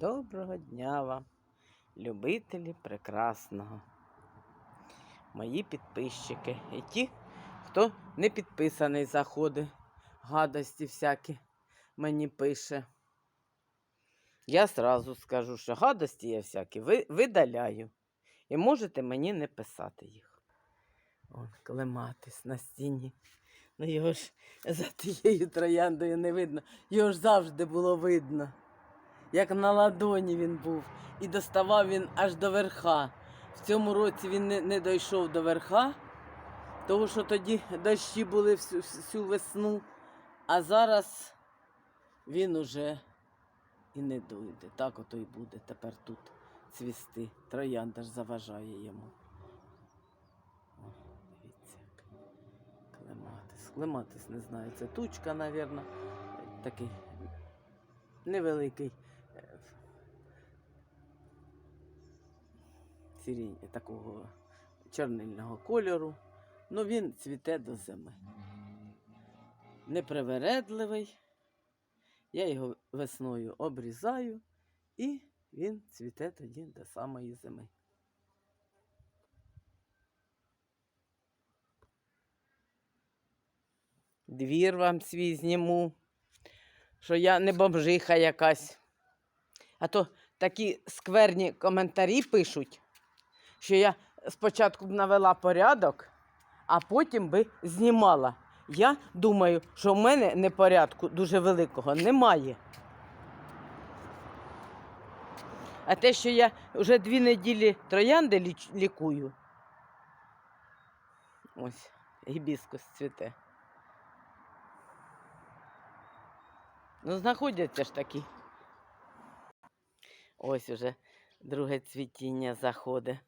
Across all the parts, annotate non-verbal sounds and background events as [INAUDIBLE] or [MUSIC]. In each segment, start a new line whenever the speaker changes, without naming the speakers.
Доброго дня вам, любителі прекрасного. Мої підписчики і ті, хто не підписаний заходи, гадості всякі мені пише. Я сразу скажу, що гадості я всякі видаляю. І можете мені не писати їх. От, клематис на стіні. Ну його ж за тією трояндою не видно. Його ж завжди було видно. Як на ладоні він був. І доставав він аж до верха. В цьому році він не, не дійшов до верха, тому що тоді дощі були всю, всю весну, а зараз він уже і не дойде. Так ото й буде тепер тут цвісти. Троянда ж заважає йому. О, дивіться, клематис. Клематис не знаю, це тучка, мабуть, такий невеликий. е, Сірінь такого чорнильного кольору. Ну він цвіте до зими. Непривередливий. Я його весною обрізаю, і він цвіте тоді до самої зими. Двір вам свій зніму, що я не бомжиха якась. А то такі скверні коментарі пишуть, що я спочатку б навела порядок, а потім би знімала. Я думаю, що в мене непорядку дуже великого немає. А те, що я вже дві неділі троянди ліч- лікую. Ось, гібіскус цвіте. Ну, знаходяться ж такі. Ось уже друге цвітіння заходить.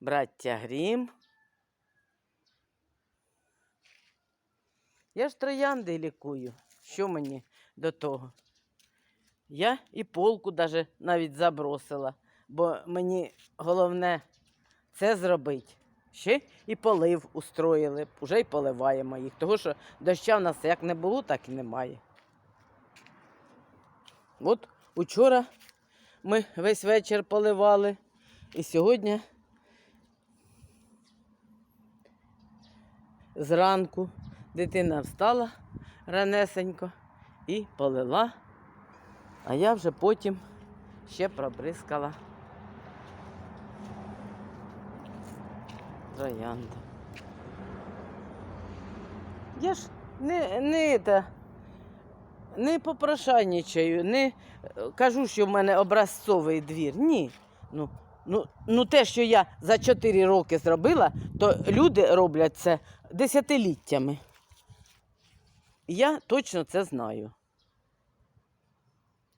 Браття Грім. Я ж троянди лікую. Що мені до того? Я і полку даже навіть забросила, бо мені головне це зробити. Ще і полив устроїли, вже й поливаємо їх. Того що доща в нас як не було, так і немає. От учора ми весь вечір поливали, і сьогодні зранку дитина встала ранесенько і полила, а я вже потім ще пробризкала троянду. Я ж не, не, те, не попрошайничаю, не е, кажу, що в мене образцовий двір. Ні. Ну, ну, ну те, що я за 4 роки зробила, то люди роблять це десятиліттями. Я точно це знаю.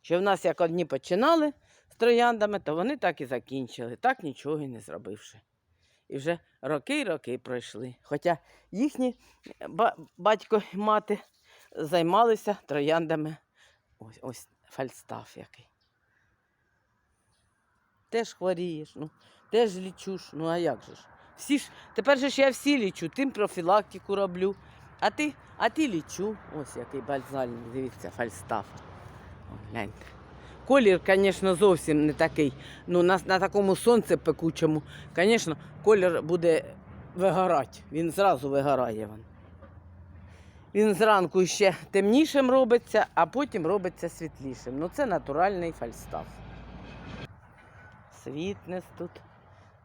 Що в нас як одні починали з трояндами, то вони так і закінчили, так нічого і не зробивши. І вже роки й роки пройшли. Хоча їхні батько і мати займалися трояндами. Ось, ось фальстаф який. Теж хворієш, ну, теж лічуш, ну а як же ж? Всі ж, тепер же ж я всі лічу, тим профілактику роблю. А ти, а ти лічу. Ось який бальзальний, дивіться, фальстаф. Гляньте. Колір, звісно, зовсім не такий. Ну, на, на такому сонце пекучому, звісно, колір буде вигорати. Він зразу вигорає. Він. Він зранку ще темнішим робиться, а потім робиться світлішим. Ну, це натуральний фальстаф. Світнес тут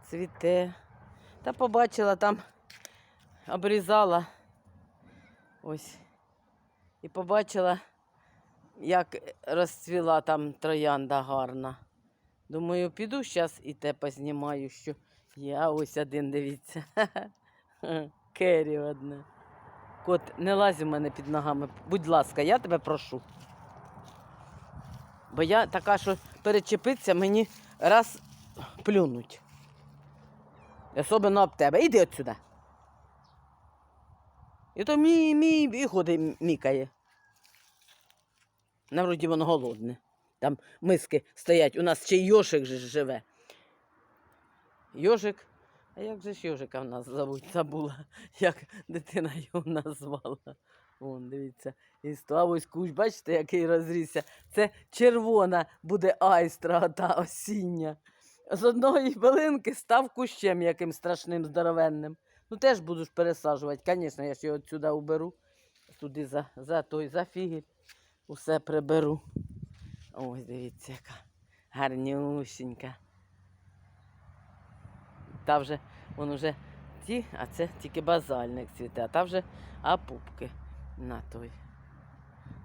цвіте. Та побачила там, обрізала ось. І побачила, як розцвіла там троянда гарна. Думаю, піду зараз і те познімаю, що я ось один, дивіться. [LAUGHS] Кері одне. Кот, не лазь у мене під ногами. Будь ласка, я тебе прошу. Бо я така, що перечепиться, мені раз плюнуть. Особливо об тебе. Іди отсюди. І то мій, мій, і ходить мікає. На вроді воно голодне. Там миски стоять. У нас ще й йошик же живе. Йожик А як же ж Йожика в нас зовуть? Забула, [LAUGHS] як дитина його назвала. Вон, дивіться, і ось кущ, бачите, який розрісся. Це червона буде айстра, та осіння. З одної билинки став кущем яким страшним здоровенним. Ну теж буду ж пересаджувати. Звісно, я ж його сюди уберу. Туди за, за той, за фігель. Усе приберу. Ось дивіться, яка гарнюсінька. Та вже, вон уже ті, а це тільки базальник цвіте, а та вже апупки на той.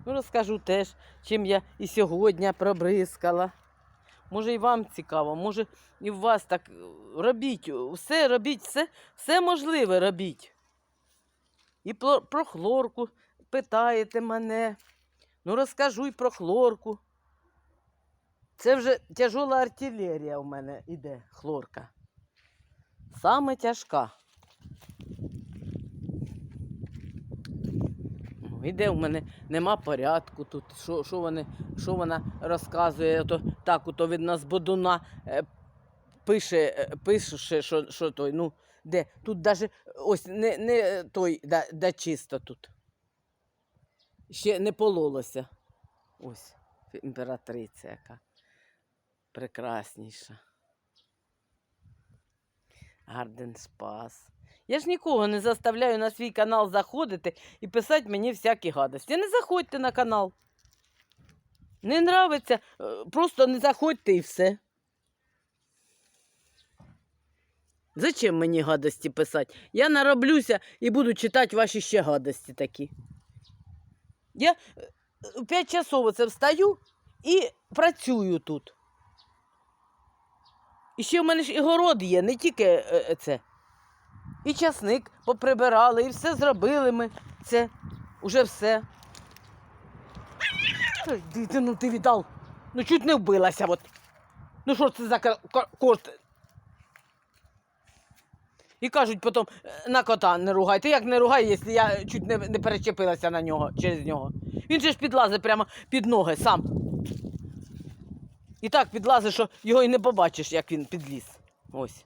Ну, розкажу теж, чим я і сьогодні пробризкала. Може, і вам цікаво, може, і в вас так е, робіть, все робіть, все, все можливе робіть. І про, про хлорку питаєте мене. Ну, розкажу і про хлорку. Це вже тяжола артилерія у мене іде, хлорка. Саме тяжка. Іде у мене нема порядку тут. Що, що, вони, що вона розказує? То, так, ото від нас бодуна е, пише, е, пише, що, що той, ну, де? Тут навіть ось не, не той, де, де чисто тут. Ще не пололося. Ось імператриця яка прекрасніша. Гарден Спас. Я ж нікого не заставляю на свій канал заходити і писати мені всякі гадості. Не заходьте на канал. Не нравиться, е, просто не заходьте і все. Зачем мені гадості писати? Я нароблюся і буду читати ваші ще гадості такі. Я е, в 5 часов оце встаю і працюю тут. І ще в мене ж і город є, не тільки е, це. І часник поприбирали, і все зробили ми. Це уже все. Ой, Дити, ну ти віддав. Ну чуть не вбилася. От. Ну що це за ка- ка- кошт? І кажуть потім, «Е, на кота не ругайте. Як не ругай, якщо я чуть не, не перечепилася на нього через нього. Він же ж підлазить прямо під ноги сам. І так підлазить, що його і не побачиш, як він підліз. Ось.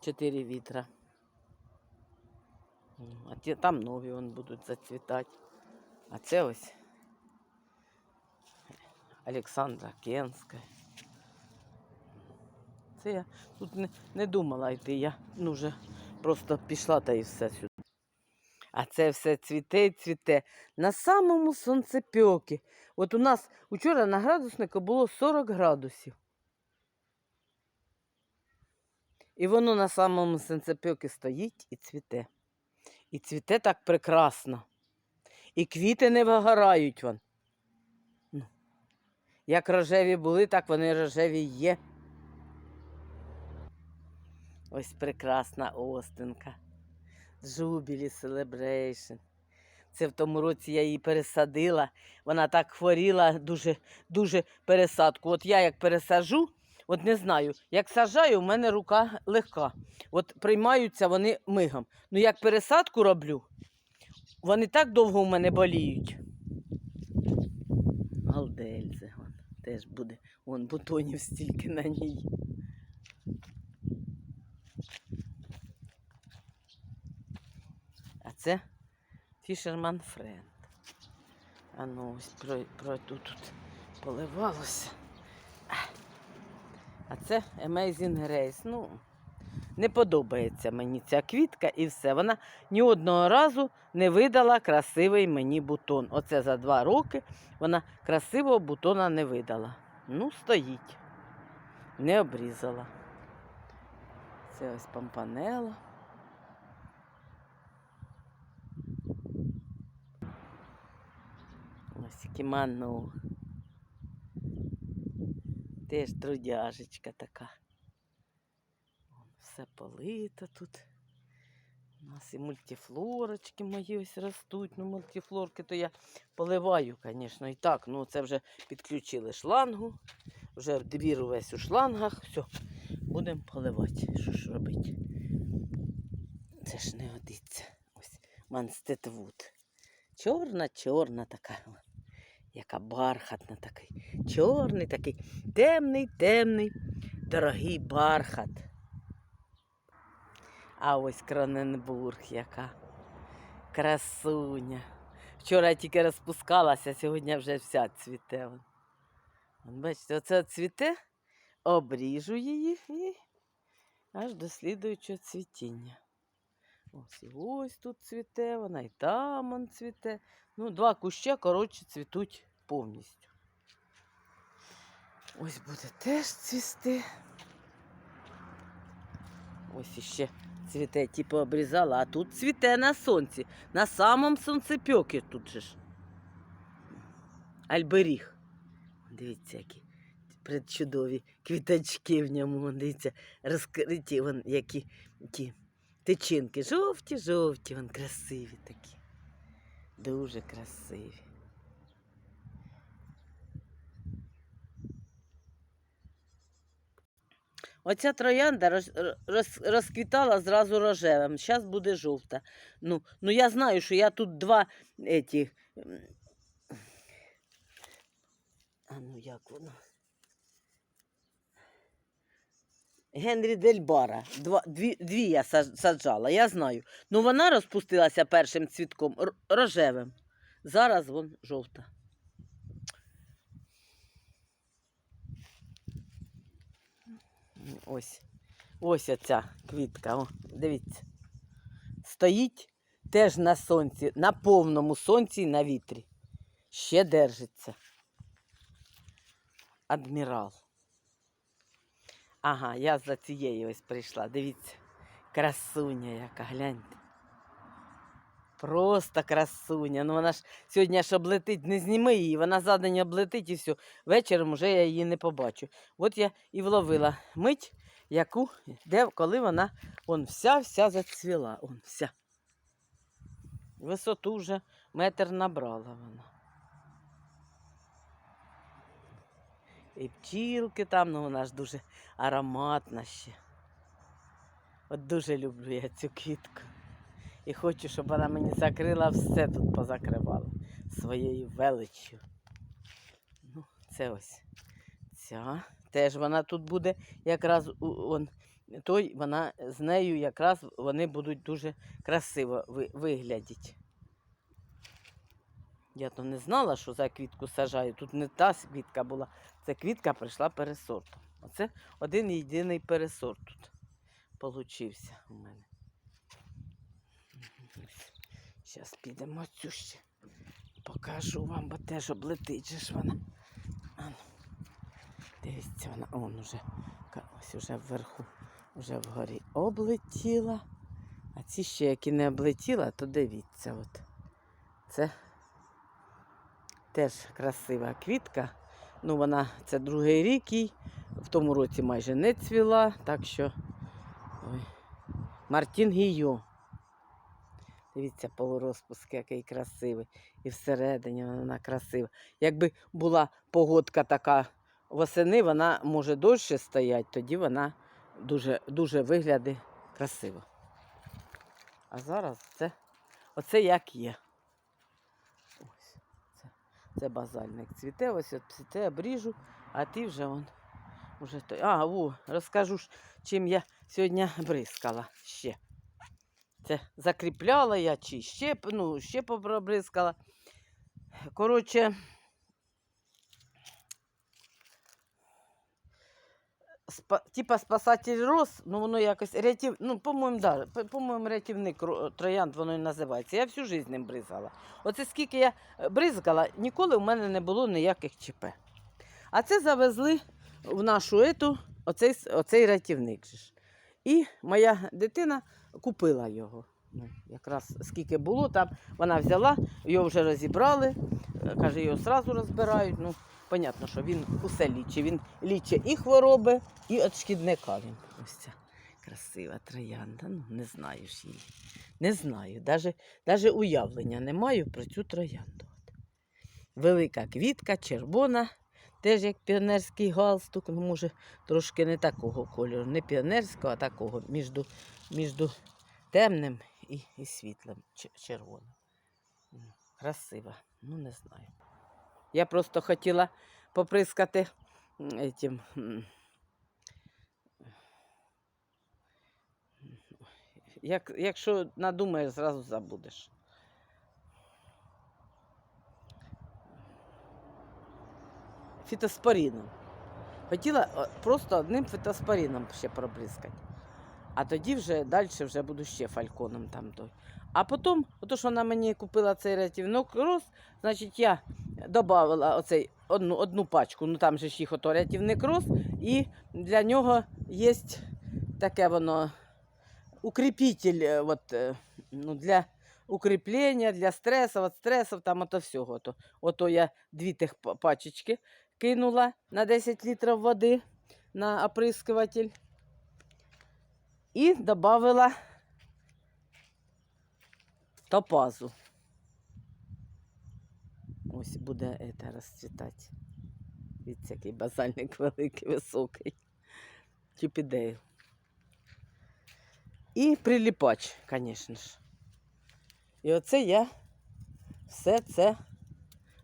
Чотири вітра. А ті, там нові вон будуть зацвітати. А це ось Олександра Кенська. Це я тут не, не думала йти, я ну, вже просто пішла та і все сюди. А це все цвіте і цвіте на самому сонцепьокі. От у нас учора на градуснику було 40 градусів. І воно на самому сонцепьокі стоїть і цвіте. І цвіте так прекрасно. І квіти не вигорають вон. Ну, Як рожеві були, так вони рожеві є. Ось прекрасна остинка. Жубілі Celebration. Це в тому році я її пересадила. Вона так хворіла, дуже, дуже пересадку. От я як пересажу, от не знаю, як сажаю, у мене рука легка. От приймаються вони мигом. Ну як пересадку роблю, вони так довго у мене боліють. Галдельзе, вон, теж буде. Вон бутонів стільки на ній. А це Фішерман Френд. А ну ось про, про тут, тут поливалося. А це Amazing Grace. Ну, не подобається мені ця квітка і все. Вона ні одного разу не видала красивий мені бутон. Оце за два роки вона красивого бутона не видала. Ну, стоїть. Не обрізала. Це ось помпанела. Ось кіману. Теж трудяжечка така. Все полито тут. У нас і мультифлорочки мої ось ростуть. Ну, мультифлорки то я поливаю, звісно, і так. Ну, це вже підключили шлангу. Вже двір увесь у шлангах. Все, будемо поливати. Що ж робити? Це ж не годиться. Ось Манстетвуд. Чорна, чорна така. Яка бархатна такий. Чорний такий, темний, темний. дорогий бархат. А ось Кроненбург яка красуня. Вчора тільки розпускалася, сьогодні вже вся цвіте. Бачите, оце цвіте, обріжу її і аж до слідуючого цвітіння. Ось і ось тут цвіте, вона і там он цвіте. Ну, два куща, коротше, цвітуть повністю. Ось буде теж цвісти. Ось іще цвіте, типу обрізала, а тут цвіте на сонці. На самому сонцепьокі тут же ж. Альберіг. Дивіться, які предчудові квіточки в ньому. Дивіться, розкриті, вон, які ті тичинки. Жовті, жовті, вон красиві такі. Дуже красиві. Оця троянда роз, роз, розквітала зразу рожевим. Зараз буде жовта. Ну, ну я знаю, що я тут два еті. А ну як воно? Генрі Дельбара. Два, дві, дві я саджала, я знаю. Ну вона розпустилася першим цвітком рожевим. Зараз вон жовта. Ось. Ось оця квітка. О, дивіться. Стоїть теж на сонці, на повному сонці і на вітрі. Ще держиться. Адмірал. Ага, я за цією ось прийшла. Дивіться. Красуня яка, гляньте. Просто красуня. Ну вона ж сьогодні ж облетить, не зніми її, вона за день облетить і все. Вечором вже я її не побачу. От я і вловила мить, яку, де, коли вона он вся-вся зацвіла. Он вся. Висоту вже метр набрала вона. І пчілки там, ну вона ж дуже ароматна ще. От дуже люблю я цю квітку. І хочу, щоб вона мені закрила все тут позакривала своєю величчю. Ну, це ось ця. Теж вона тут буде якраз он, той, вона з нею якраз вони будуть дуже красиво ви, виглядіти. Я то не знала, що за квітку сажаю. Тут не та квітка була, це квітка прийшла пересортом. Оце один єдиний пересорт тут получився у мене. Зараз підемо цю ще. Покажу вам, бо теж облетить ж вона. Ану. Дивіться, вона он уже, ось уже вверху, вже вгорі облетіла. А ці ще, які не облетіла, то дивіться, от. Це теж красива квітка. Ну, вона це другий рік їй. В тому році майже не цвіла, так що ой. Мартін Гійо. Дивіться, полурозпуск, який красивий. І всередині вона красива. Якби була погодка така восени, вона може дольше стояти, тоді вона дуже, дуже виглядає красиво. А зараз це оце як є. Це, базальник цвіте, ось от цвіте, обріжу, а ти вже вон. Уже той. А, о, розкажу чим я сьогодні бризкала ще. Це закріпляла я чи ще, ну, ще побризкала. Коротше, спа, типа спасатель роз, ну воно якось рятів, ну, по-моєму, да, по- по-моєму, рятівник троянд воно і називається. Я всю життя ним бризгала. Оце скільки я е, бризкала, ніколи в мене не було ніяких ЧП. А це завезли в нашу ету оцей, оцей рятівник. І моя дитина купила його. Ну, якраз скільки було там, вона взяла, його вже розібрали. е, Каже, його одразу розбирають. Ну, понятно, що він усе лічить. Він лічить і хвороби, і від шкідника. Він. Ось ця красива троянда. Ну, не знаю ж її. Не знаю. Даже уявлення не маю про цю троянду. Велика квітка, червона, теж як піонерський галстук. Ну, може, трошки не такого кольору, не піонерського, а такого між, між темним і, і світлим, червоним. Красива, ну не знаю. Я просто хотіла поприскати этим. Як, Якщо надумаєш, зразу забудеш. Фітоспоріном. Хотіла просто одним фітоспоріном ще пробризкати. А тоді вже далі вже буду ще фальконом там той. А потім, ото що вона мені купила цей рятівник роз, значить я додала оцей одну, одну пачку, ну там же ж їх ото рятівник роз, і для нього є таке воно укріпитель, е, от, е, ну, для укріплення, для стресу, от стресів, там ото всього. Ото, ото я дві тих пачечки кинула на 10 літрів води на оприскуватель. І додала топазу. Ось буде це розцвітати. Дивіться, який базальник великий, високий. Чіпідею. І приліпач, звісно ж. І оце я все це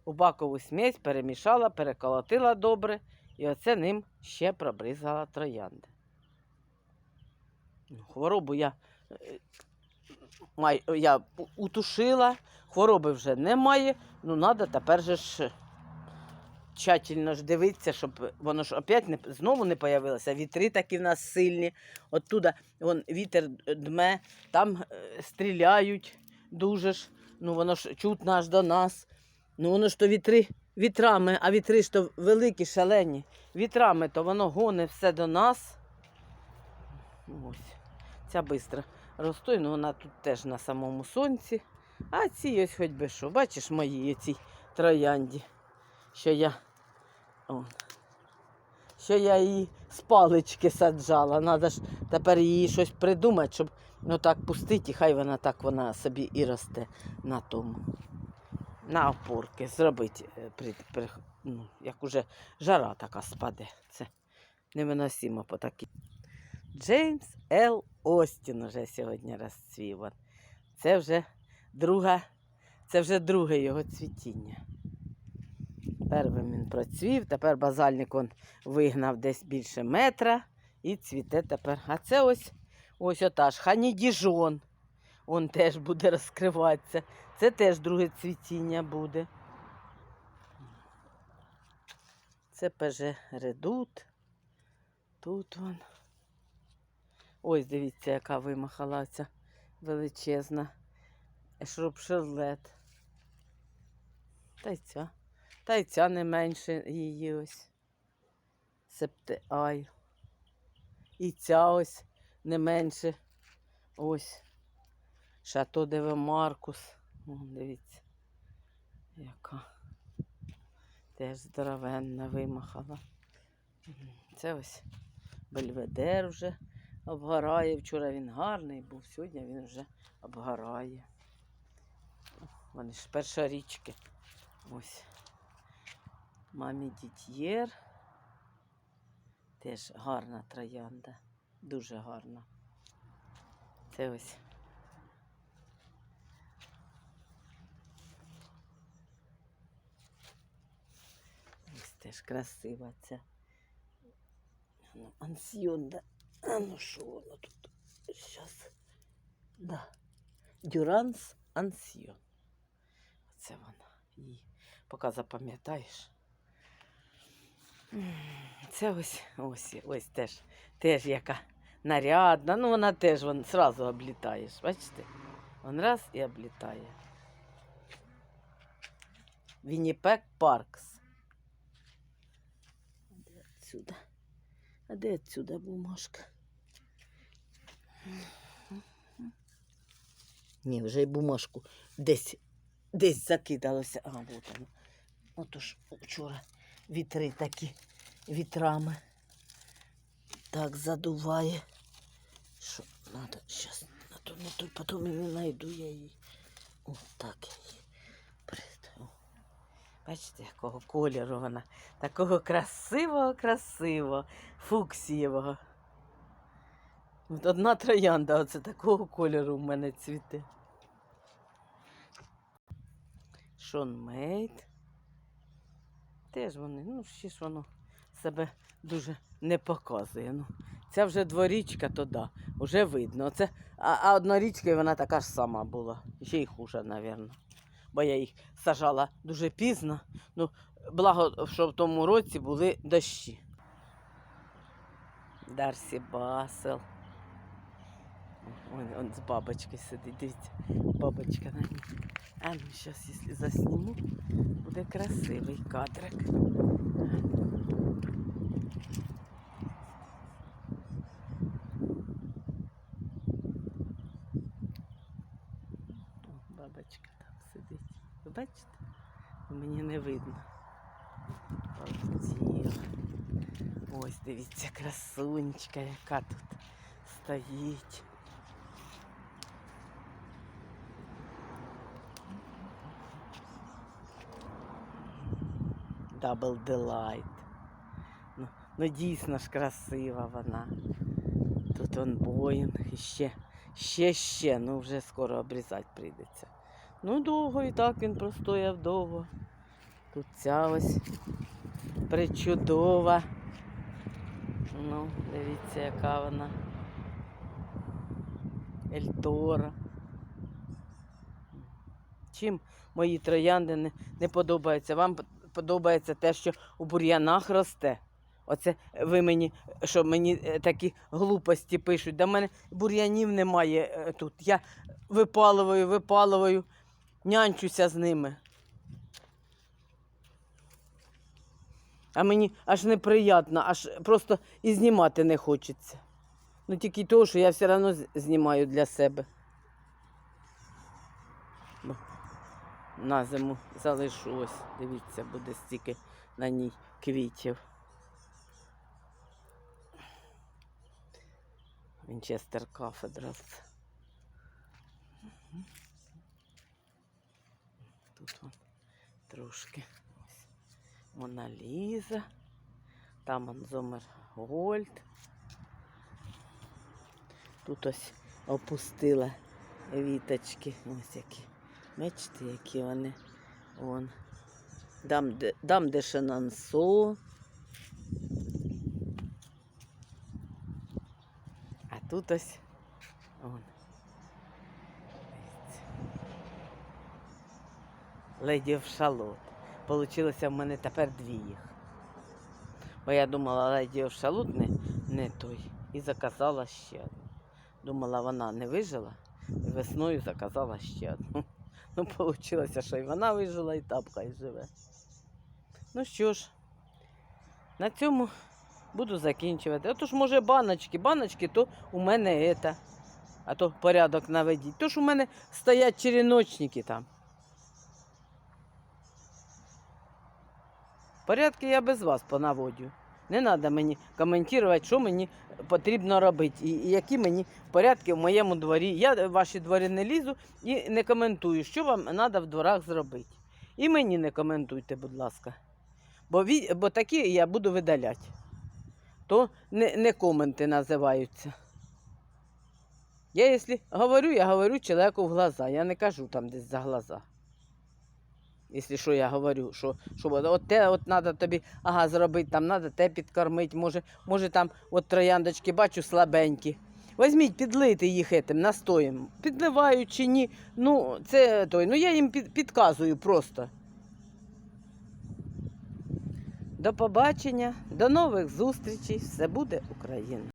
у бакову смесь перемішала, переколотила добре. І оце ним ще пробризала троянди. Хворобу я, е, я утушила, хвороби вже немає. Ну, треба тепер же ж тщательно ж дивитися, щоб воно ж опять не, знову не появилося. Вітри такі в нас сильні. Оттуда вон, вітер дме, там е, стріляють дуже ж. Ну, воно ж чутно аж до нас. Ну, воно ж то вітри вітрами, а вітри ж то великі, шалені. Вітрами, то воно гоне все до нас. Ось. Ця бистра ростує, ну вона тут теж на самому сонці. А ці ось хоч би що. Бачиш мої ці троянді, що я. О, що я її з палички саджала. Надо ж тепер її щось придумати, щоб ну так пустити, і хай вона так вона собі і росте на тому. На опорки зробити, е, при, при, ну, як уже жара така спаде. Це невиносимо по такій. Джеймс Л. Остін уже сьогодні розцвів. Це вже друга, це вже друге його цвітіння. Первим він процвів, тепер базальник он вигнав десь більше метра і цвіте тепер. А це ось ось ота ж ханідіжон. Он теж буде розкриватися. Це теж друге цвітіння буде. Це ПЖ редут. Тут вон. Ось дивіться, яка вимахала ця величезна шрубшерлет. Та й ця. Та й ця не менше її ось. Септеай. І ця ось не менше. Ось. Шато Деве Маркус. Дивіться. Яка. Теж здоровенна вимахала. Це ось бельведер вже обгорає. Вчора він гарний був, сьогодні він вже обгорає. Вони ж першорічки. Ось. Мамі дітьєр. Теж гарна троянда. Дуже гарна. Це ось. Ось теж красива ця. Ну, ансьйон, да. А ну що воно тут? Щас. Да. Дюранс ансьйон. Оце вона. Її поки запам'ятаєш. Це ось, ось, ось теж, теж яка нарядна. Ну, вона теж вон, сразу облітаєш. Бачите? Вон раз і облітає. Вінніпек Паркс. А де отсюда? А де отсюда бумажка? Ні, вже й бумажку десь, десь закидалося. А, вот воно. Отож вчора вітри такі вітрами. Так задуває. Що надо зараз на то, на то, потім і знайду я її. Ось її. Бачите, якого кольору вона. Такого красивого, красивого, фуксієвого. От одна троянда, оце такого кольору в мене цвіте. Шон Мейд. Теж вони, ну ще ж воно себе дуже не показує. Ну, ця вже дворічка, то да, вже видно. Це, а, а однорічка вона така ж сама була. Ще й хуже, мабуть. Бо я їх сажала дуже пізно. Ну, благо, що в тому році були дощі. Дарсі Басел. Он з бабочкою сидить, дивіться, бабочка на ній. А ну, зараз, якщо засніму, буде красивий кадрик. Бабочка там сидить. Ви бачите? Мені не видно. Полетіла. Ось дивіться, красунечка, яка тут стоїть. Double Delight. Ну, ну дійсно ж красива вона. Тут он Боїнг і ще, ще, ще, ну вже скоро обрізати прийдеться. Ну довго і так він простояв довго. Тут ця ось причудова. Ну, дивіться, яка вона. Ельтора. Чим мої троянди не, не подобаються? Вам подобається те, що у бур'янах росте. Оце ви мені, що мені е, такі глупості пишуть. До мене бур'янів немає е, тут. Я випалюю, випалюю, нянчуся з ними. А мені аж неприємно, аж просто і знімати не хочеться. Ну тільки того, що я все одно знімаю для себе. На зиму залишу. Дивіться, буде стільки на ній квітів. Вінчестер Кафедрас. Тут вон трошки ось Мона Там он Зомер Гольд. Тут ось опустила віточки. Ось які. Бачите, які вони. Вон. Дам де, дам де Шенансо. А тут ось. Дивіться. Леді в шалот. Получилося в мене тепер дві їх. Бо я думала, леді в шалот не, не той. І заказала ще одну. Думала, вона не вижила. І весною заказала ще одну. Ну, вийшло, що і вона вижила, і тапка і живе. Ну що ж, на цьому буду закінчувати. Отож, може, баночки. Баночки, то у мене це. А то порядок наведіть. Тож у мене стоять череночники там. Порядки я без вас понаводю. Не треба мені коментувати, що мені потрібно робити, і, які мені порядки в моєму дворі. Я в ваші дворі не лізу і не коментую, що вам треба в дворах зробити. І мені не коментуйте, будь ласка. Бо, бо такі я буду видаляти. То не, не коменти називаються. Я, якщо говорю, я говорю чоловіку в глаза. Я не кажу там десь за глаза. Якщо що я говорю, що, що от, те от треба тобі ага, зробити, там треба те підкормити, може, може там от трояндочки бачу слабенькі. Візьміть, підлийте їх етим настоєм. Підливають чи ні. Ну, це той. Ну я їм під, підказую просто. До побачення, до нових зустрічей. Все буде Україна.